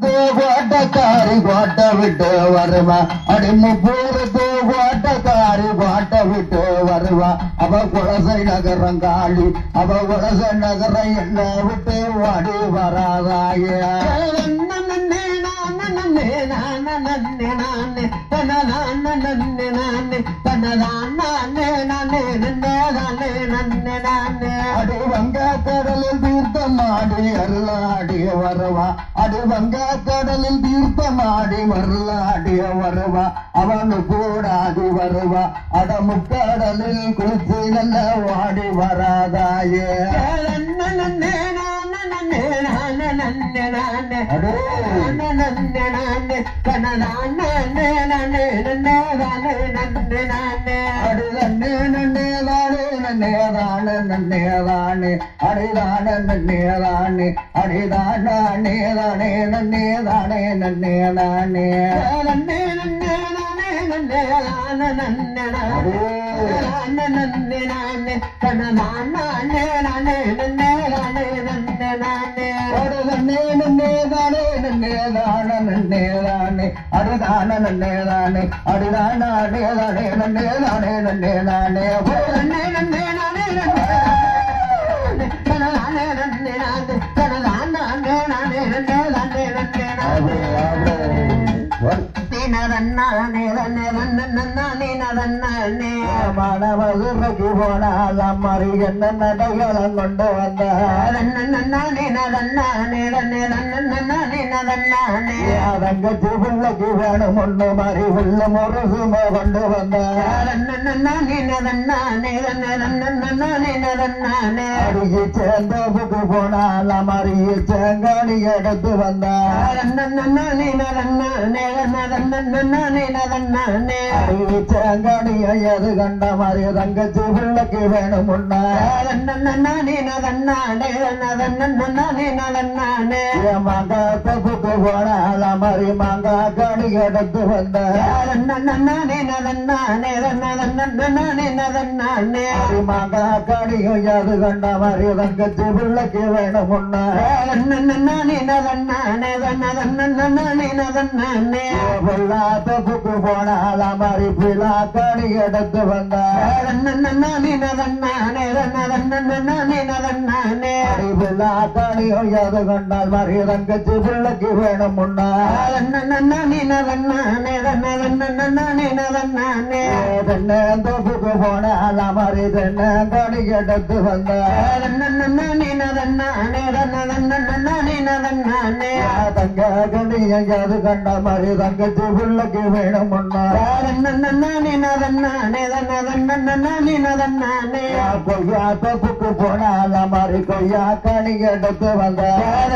கோட்டக்காரி கோட்ட விட்டு வருவா. அடிமு போறது கோட்டக்காரி கோட்ட விட்டு வருவா. அவ குலசை நகரம் காளி அவ குலசை நகரம் என்ன விட்டு வாடி வராதாய. அடி வங்க கடலில் தீர்த்தமாடி அருளாடி வருவா. அடி வங்கா கடலில் தீர்த்தமாடி வரலாடிய வருவா அவனு கூடாடி வருவா அட முக்கடலில் குளிச்சு நல்ல வாடி வராதாயே அடி நன்னே நன்னே தானே நன்னே தானே நன்னே தானே அடிதானே நன்னே தானே அடிதானே தானே நன்னே நானே நன்னே நானே அடி நன்னே நன்னே நானே நன்னே தானே நன்னே தானே அடிதானே நன்னே தானே அடிதானே தானே நன்னே தானே நன்னே நன்னே நன்னே நானே மனமதுரைக்கு போனால் அம்மறி என்ன நடைகளும் கொண்டு வந்தார் தங்கச்சி பிள்ளைக்கு வேணும் ஒண்ணு மாதிரி உள்ள முரசும கொண்டு வந்தார் அடிக்கு சேர்ந்தவுக்கு போனால் அமரிய செங்காணி எடுத்து வந்தார் அடிக்கு செங்காணியை கண்ட மாதிரி தங்கச்சி பிள்ளைக்கு வேணும் மாங்காத்தப்புக்கு போனால மாதிரி மாங்கா கணி எடுத்து வந்தார் மாங்கா கணியும் எது கண்ட மாதிரி தங்கச்சி பிள்ளைக்கு வேணும் பொல்லாத்தப்புக்கு போனால் அமரி பிள்ளா கணி எடுத்து வந்தார் பிள்ளா கணியும் எது கண்டால் மாதிரி தங்கச்சி பிள்ளைக்கு வேணும் தென்னந்தோப்புக்கு போனால் அமரி தென்னங்கணி எடுத்து வந்தார் தங்க கணியை எங்கேயாவது கண்ட மாதிரி தங்கச்சி பிள்ளைக்கு வேணும் கொய்யா தோப்புக்கு போனால் அமரி கொய்யா கணி எடுத்து வந்தார்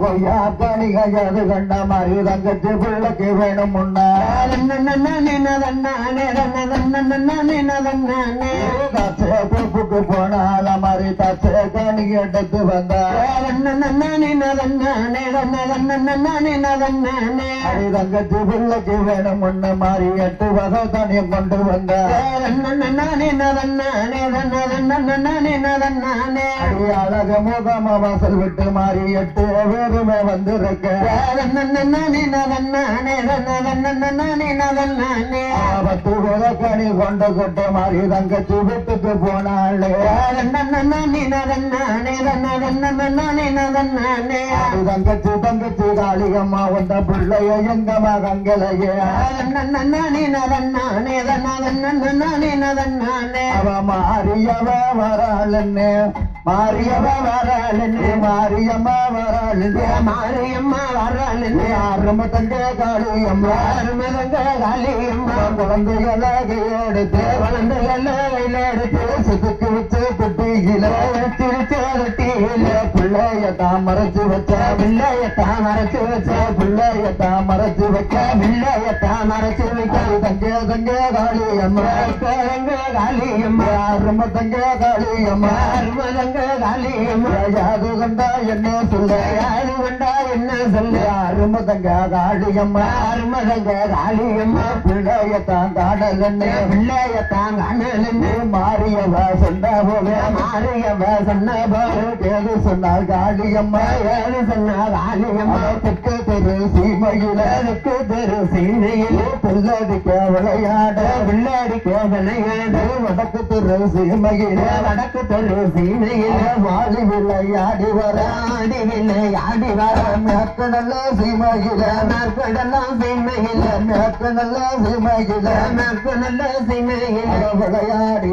கொய்யா கணியை எது கண்ட மாதிரி தங்கச்சி பிள்ளைக்கு வேணும் தோப்புக்கு போனால் அமரி தச்சே கணி எடுத்து வந்தார் அடி தங்கச்சி பிள்ளைக்கு வேணும் ஒண்ணு மாறி எட்டு வகை தனியும் கொண்டு வந்தார் அழக அழகு முகம வாசல் விட்டு மாறி எட்டு பேருமே வந்திருக்க பத்து கனி கொண்டு கொட்டு மாறி தங்கச்சி வீட்டுக்கு போனாள் அடி தங்கச்சி தங்கச்சி காளிகம்மா வந்த பிள்ளைய எங்க மகங்களையே அவ மாரியவ வராளன்னு மாரியவ வராளன்னு மாரியம்மா வராளன்னு மாரியம்மா வர்றாளுன்னு ஆரம்ப தங்க காளியம்மா. யாருமே தங்க காளியம்மா. குழந்தைகளை எடுத்து குழந்தைகளை எடுத்து சுத்துக்கு வச்சு குட்டியில திருச்சோரட்டியில பிள்ளைய மறைச்சு வச்ச பிள்ளையத்தான் மறைச்சு வச்ச பிள்ளையத்தான் மறைச்சு வைக்க பிள்ளையத்தான் மறைச்சு வைக்க தங்க தங்க காளியம்மா தங்க காளியம்மா ஆரம்ப தங்க காளியம்மா யாருமே தங்க காளியம்மா யாது கண்டா என்ன சொல்ல யாரு வந்தா என்ன சொல்லு ஆரம்ப தங்க காளியம்மா தங்க பிள்ளையத்தான் பிள்ளையத்தான் மாறியவ சொன்ன போது மாறியவ சொன்ன போது ஏது சொன்னால் காளியம்மா ஏது சொன்னா காளியம்மா தெற்கு தெரு சீமையில தெற்கு தெரு சீமையில் பிள்ளடிக்க விளையாட பிள்ளாடிக்க விளையாடு வடக்கு தெரு சீமையில வடக்கு தெரு சீமையில் வாலி விளையாடி வர ஆடி விளையாடி வர. மேற்கு நல்ல சீமையில மேற்கடலாம் சீமையில் மேற்கு நல்ல சீமையில. மேற்கு நல்ல சீமையில் விளையாடி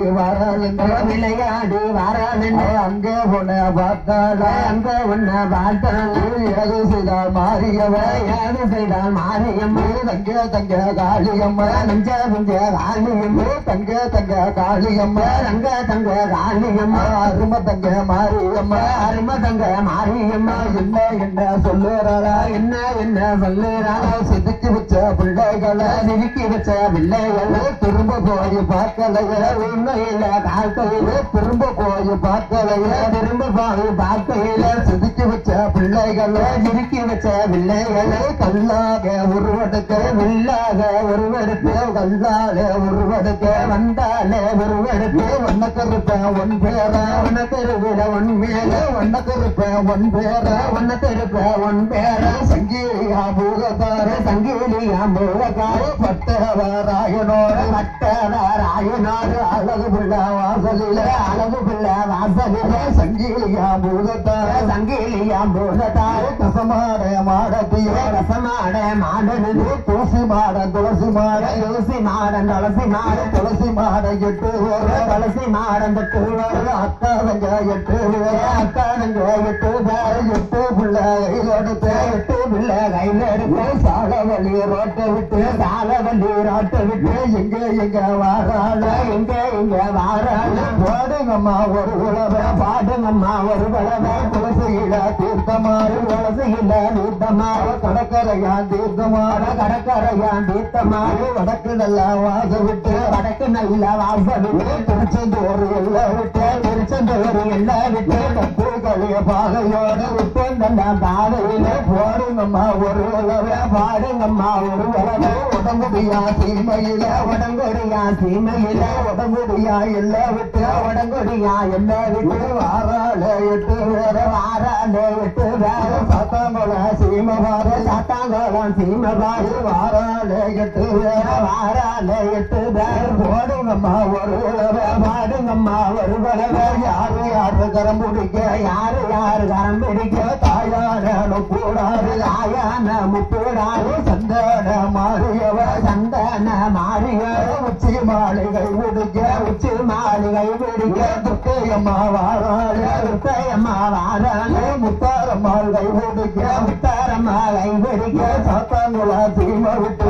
வரலுங்க விளையாடி வராதுன்னு அங்கே உன்னை பார்த்தால அங்க உன்னை பார்த்தான் ஏது செய்தால் மாறியவ ஏது செய்தால் மாரியம்மா தங்க தங்க காளியம்மா நஞ்ச நஞ்ச காளியம்மா தங்க தங்க காளியம்மா தங்க தங்க காளியம்மா அரும தங்க மாரியம்மா அரும தங்க மாரியம்மா என்ன என்ன சொல்லுறாளா என்ன என்ன சொல்லுறாளா சிதுக்கி வச்ச பிள்ளைகளை நிறுக்கி வச்ச பிள்ளைகளை திரும்ப போய் பார்க்கலைய உண்மையில பார்க்கையில திரும்ப போய் பார்க்கலைய. திரும்ப போய் பார்க்கையில செதுக்கி வச்ச பிள்ளைகளை சிரிக்கி வச்ச பிள்ளைகள் கல்லாக உருவெடுக்க வில்லாக ஒருவருக்கு கல்லால உருவெடுக்க வந்தால வந்தாலே ஒன்ன கருப்ப ஒன் பேர ஒன்ன தெருவில ஒன் மேல ஒன்ன கருப்ப ஒன் பேர ஒன்ன தெருப்ப ஒன் பேர. சங்கீயா பூகத்தார சங்கீலியா மூலக்கார பட்டவராயனோட பட்டவராயனாடு அழகு பிள்ள வாசலில அழகு பிள்ளை வாசலில சங்கீலியா பூகத்தார சங்கீலியா மூலத்தார கசமாட மாடத்திய ரசமாட மாடனு துளசி மாட துளசி மாட. துளசி மாடன் துளசி மாட. துளசி மாட எட்டு துளசி மாடன் தூவர் அக்கா தங்க எட்டு ஓர. அக்கானங்க எட்டு பேர் எட்டு பிள்ளை கையிலெடுத்து எட்டு பிள்ளை கையில எடுத்து சால வழி ரோட்டை விட்டு சாலவல்லி ராட்டை விட்டு எங்க எங்க வாராள எங்க எங்க வாராள. போடுங்கம்மா ஒரு உழவ பாடுங்கம்மா ஒரு வளவ துளசியில தீர்த்தமாறு துளசியில தீர்த்தமாறு. கடற்கரையா தீர்த்தமாற கடற்கரையா தீர்த்தமாறு. வடக்கு நல்லா வாச விட்டு வடக்கு நல்ல வாசல் திருச்செந்தூர் எல்லாம் விட்டு திருச்செந்தூர் எல்லாம் விட்டு தப்பு கழிய பாதையோட விட்டு நல்ல பாதையில போடுங்கம்மா ஒரு உழவ பாடுங்கம்மா ஒரு உலவே உடம்புடியா சீமையில உடம்புடியா சீமையில உடம்புடியா எல்லாம் விட்டு உடம்புடியா எல்லாம் விட்டு வாரால எட்டு வேற வாரால எட்டு வேற சாத்தாங்குள சீம வார சீமை சீமபாடு வாரால எட்டு வேற வாரால எட்டு பேர் போடுங்கம்மா ஒரு உழவ பாடுங்கம்மா ஒரு உலவே யாரு யாரு கரம் பிடிக்க யாரு யாரு கரம் பிடிக்க தாயான கூடாது ஆயான முத்தூடாது சந்தன மாறியவ சந்தன மாறிய உச்சி மாளிகை முடிக்க உச்சி மாளிகை விடுக்க துர்க்கையம்மா வாராள முத்தையம்மா வாரால முத்தார மாளிகை முடிக்க முத்தார மாலை விடுக்க சாத்தாங்குளா தீம விட்டு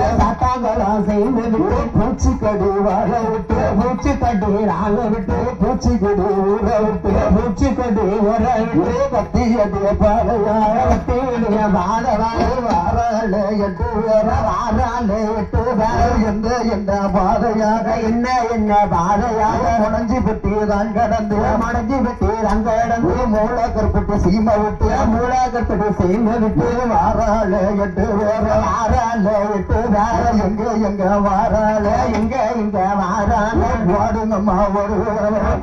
சாத்தாங்கோளம் விட்டு பூச்சி கடி வாழ விட்டு பூச்சி கடி ராக விட்டு பூச்சி கடி ஊற விட்டு பூச்சி கடி உர விட்டு கத்தியடிய பாலையார கட்டிய பாதவாய் வாராள எட்டு வேற வாராளே எட்டு வேற எந்த எந்த பாதையாக என்ன என்ன பாதையாக உணஞ்சி பெட்டி தான் கடந்து மடஞ்சி பெட்டி தான் கடந்து மூளை கற்பட்டு சீம விட்டு மூளை கற்பட்டு செய்து விட்டு வாராளே எட்டு வேற வாராளே எட்டு வேற எங்க எங்க வாரால எங்க எங்க வாரால ஓடுங்கம்மா ஒரு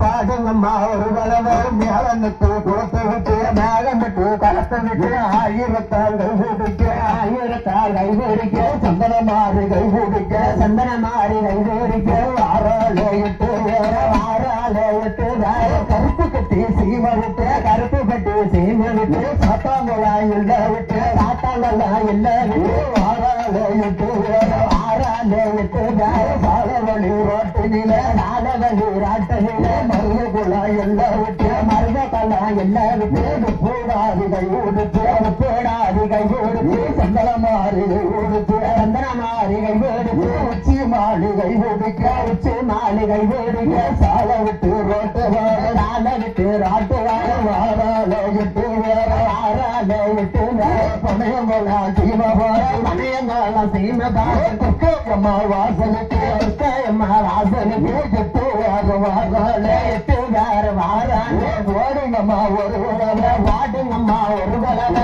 பாடுங்கம்மா ஒரு வளவ. மேலனுக்கு கொடுத்து விட்டு மேகம் விட்டு கலத்து விட்டு ஆயிரத்தால் கை பிடிக்க ஆயிரத்தால் கை பிடிக்க சந்தனமாறு கை பிடிக்க சந்தன மாறி கை பிடிக்க வாராள எட்டு வேற வாரால எட்டு பேர் கருப்பு கட்டி சீம விட்டு கருப்பு கட்டி செய்து விட்டு சாத்தாங்குளா இல்ல விட்டு காத்தாங்கெல்லாம் எல்லாம் விட்டு சாலவழி ரோட்டினில நாடகி ராட்டனில மருக குழாய் எல்லாம் விட்டு மருத கல்லாம் எல்லாம் விட்டு கூடாது கை கொடுத்து போடாதி கை கொடுத்து சந்தன உச்சி மாளிகை உச்சி மாளிகை அம்மா வாசலுக்கு அம்மா வாசலுக்கு எட்டு வார வாராள எட்டு வார வாராங்க ஓடுங்கம்மா ஒரு உறவ வாடுங்கம்மா ஒரு வளவ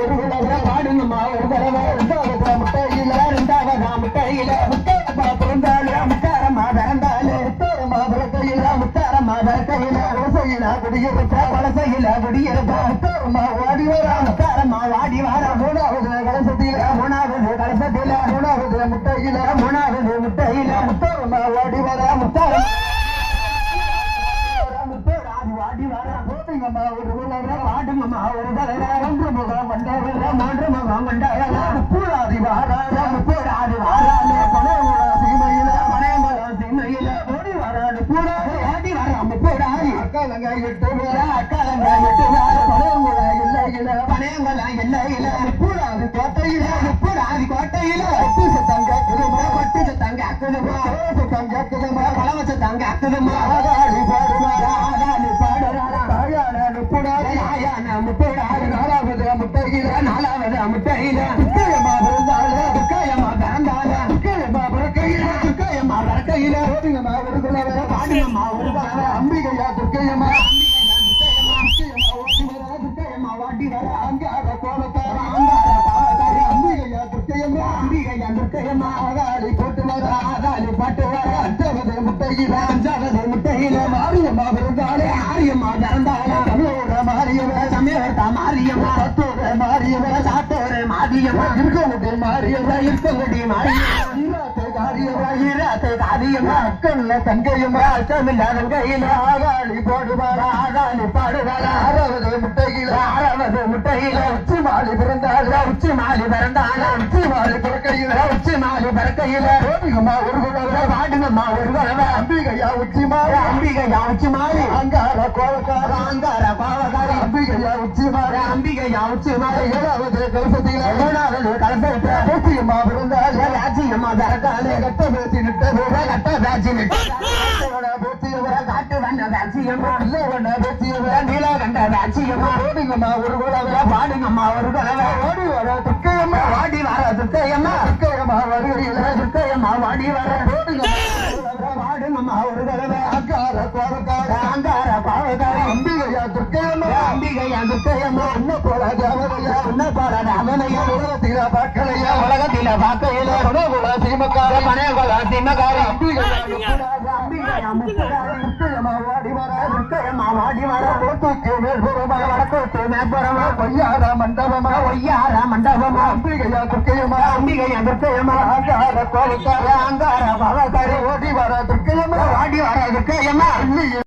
ஒரு விழா பாடுங்கம்மா ஒரு தடவை ரெண்டாவது முட்டையில் இரண்டாவதா முட்டையில முட்டை பிறந்தாலும் வலசையிலா குடியிருப்ப வலசையில குடியிருப்பா முத்தாரம்மா வாடி வரா முத்தாரம்மா வாடி வாரா மூணாவது கலசத்தில மூணாவது கலசத்தில மூணாவது முட்டையில மூணாவது முட்டையில முத்தாரம்மா வாடி வரா முத்தாரம்மா முத்தோடாது வாடி வாரா போட்டுங்கம்மா ஒரு விழா பாடுங்கம்மா இல்லையில பனையம்பலம் இல்லையில பூராதி கோட்டையில. முப்படாதி கோட்டையில பட்டு சத்தங்க கிருமா பட்டு தங்க அக்குதுமா சத்தங்க கிருமா பழவச்ச தங்க அக்குதுமா ஆகாளி பாடுவாரா ஆதானி பாடுறாரா தாயான நுப்புடாதி ஆயான முத்தோடாது நாலாவது முட்டையில நாலாவது முட்டையில முட்டையில அஞ்சாவது முட்டையில மாரியம்மா பிறந்தாலே ஆரியம்மா பிறந்தாளா. தமிழோட மாரியவ சமயத்தா மாரியம்மா சத்தோட மாரியவ சாத்தோரே மாதியம்மா இருக்கமுடி மாரியவ ஈராத்து காரியவ ஈராத்து காதியம்மா அக்கல்ல தங்கையம்மா அச்சமில்லாத கையில ஆகாளி போடுவாரா ஆதாளி பாடுவாளா ஆறாவது முட்டையில ஆறாவது முட்டையில உச்சி மாலி பிறந்தாலே உச்சி மாலி பிறந்தாளா உச்சி மாலி பிறக்கையில உச்சி மாலி பிறக்கையில ஓடிங்கம்மா ஒரு குலவர பாடுங்கம்மா ஒரு தடவை அம்பிகையா உச்சி மாறி அம்பிகையா உச்சி மாறி அங்கார அங்கார பாவகாரி அம்பிகையா உச்சி மாறி அம்பிகையா உச்சி மாறி ஏழாவது கலசத்தை பூச்சியம்மா ராஜ்யம்மா கட்ட பேசி நிட்ட கட்ட ராஜ்யம் ஓடிங்கம்மா ஒரு குலவர பாடுங்கம்மா ஒரு தடவை ஓடி வர துக்கையம்மா வாடி வர துக்கையம்மா துக்கையம்மா வருகையில துக்கையம்மா வாடி வர ஓடிங்கம்மா பாடுங்கம்மா ஒரு தடவை அங்கார கோலக்கார அங்கார துர்க்கையம்மா அம்பிகையா துக்கையம்மா போல தேவதையா உன்ன பாட ராமனையா உலகத்தில பார்க்கலையா உலகத்தில பார்க்கையில பனகுல சீமக்கார பனையகுல திம்மகாரி அம்பிகையா வர துக்கையம்மா வாடி வர மண்டபமா ஒய்யார மண்டபமா அம்பிகையா துர்க்கையம்மா அம்பிகையா துக்கையம்மா அங்கார கோலக்கார அங்கார ஓடி வர வாடி வர